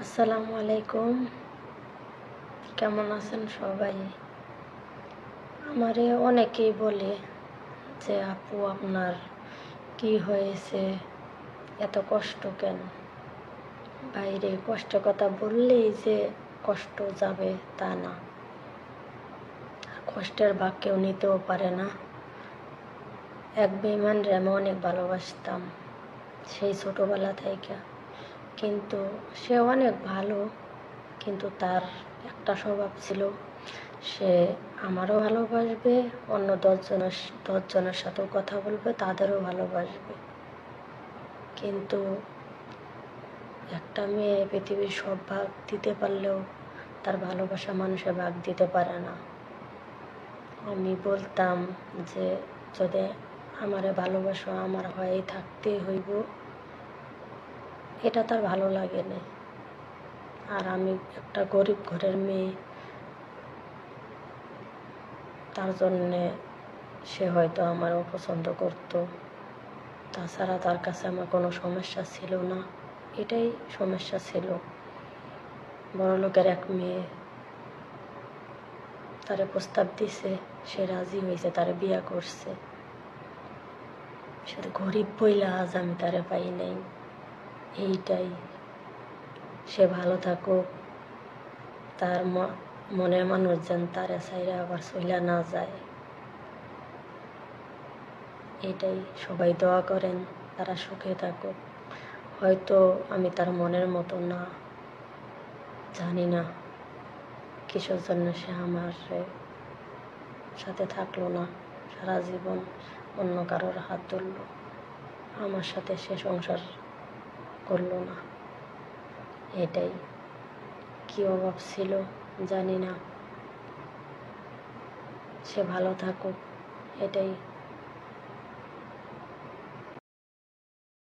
আসসালামু আলাইকুম। কেমন আছেন সবাই? আমারে অনেকেই বলে যে, আপু, আপনার কি হয়েছে? এত কষ্ট কেন? বাইরে কষ্টের কথা বললেই যে কষ্ট যাবে তা না। কষ্টের ভাগ কেউ নিতেও পারে না। এক বেমান আমি অনেক ভালোবাসতাম। সেই ছোটোবেলা থেকে কিন্তু সে অনেক ভালো, কিন্তু তার একটা স্বভাব ছিল, সে আমারও ভালোবাসবে, অন্য দশজনের দশজনের সাথেও কথা বলবে, তাদেরও ভালোবাসবে। কিন্তু একটা মেয়ে পৃথিবীর সব ভাগ দিতে পারলেও তার ভালোবাসা মানুষের ভাগ দিতে পারে না। আমি বলতাম যে, যদি আমারে ভালোবাসো, আমার হয়েই থাকতেই হইব। এটা তার ভালো লাগে না। আর আমি একটা গরিব ঘরের মেয়ে, তার জন্যে সে হয়তো আমার অপছন্দ করত। তাছাড়া তার কাছে আমার কোনো সমস্যা ছিল না। এটাই সমস্যা ছিল। বড় লোকের এক মেয়ে তারে প্রস্তাব দিছে, সে রাজি হয়েছে, তারে বিয়া করছে। শুধু গরিব বইলা আজ আমি তারে পাই নাই। এইটাই। সে ভালো থাকুক। তার মনের মানুষ যেন তার সাইরে আবার চইলা না যায়। এটাই সবাই দোয়া করেন তারা সুখে থাকুক। হয়তো আমি তার মনের মতো না। জানি না কিসের জন্য সে আমার সাথে থাকল না। সারা জীবন অন্য কারোর হাত ধরলো। আমার সাথে সে সংসার করল না। এটাই কি অভাব ছিল জানি না। সে ভালো থাকুক এটাই